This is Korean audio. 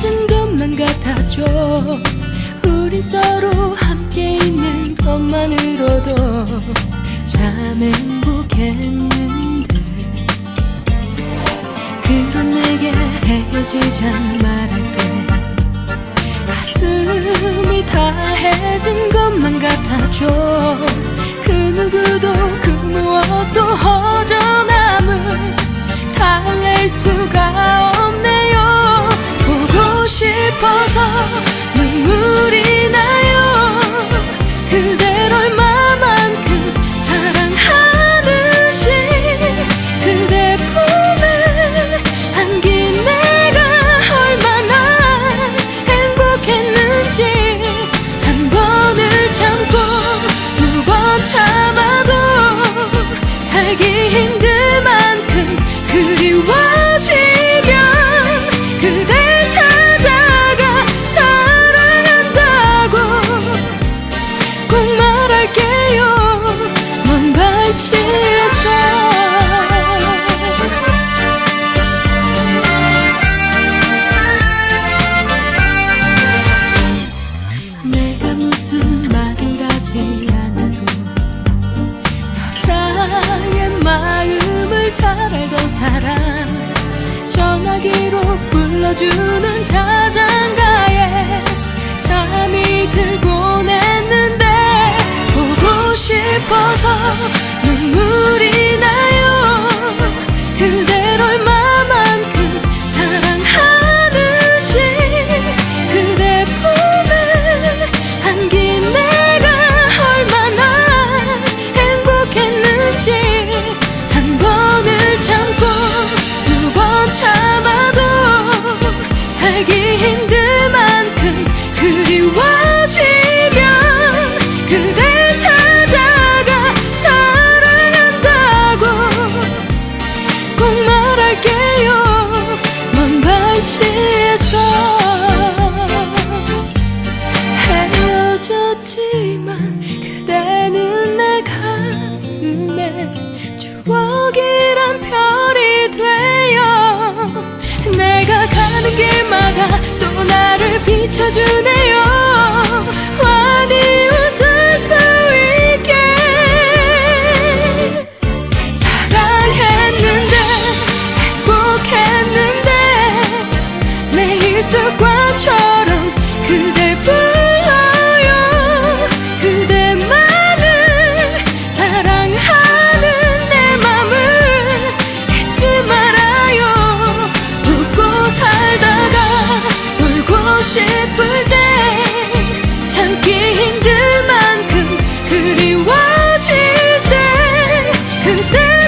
작아진 것만 같았죠 우린 서로 함께 있는 것만으로도 참 행복했는데. 그런 내게 헤어지잔 말할 때 가슴이 다 해진 것만 같았죠 그 누구도 그 무엇도 싶어서 먼 발치에서 내가 무슨 말을 하지 않아도 여자의 마음을 잘 알던 사람 전화기로 불러주는 자장가에 잠이 들곤 했는데 보고 싶어서 눈물이 나 주네 아플 때 참기 힘들 만큼 그리워질 때 그때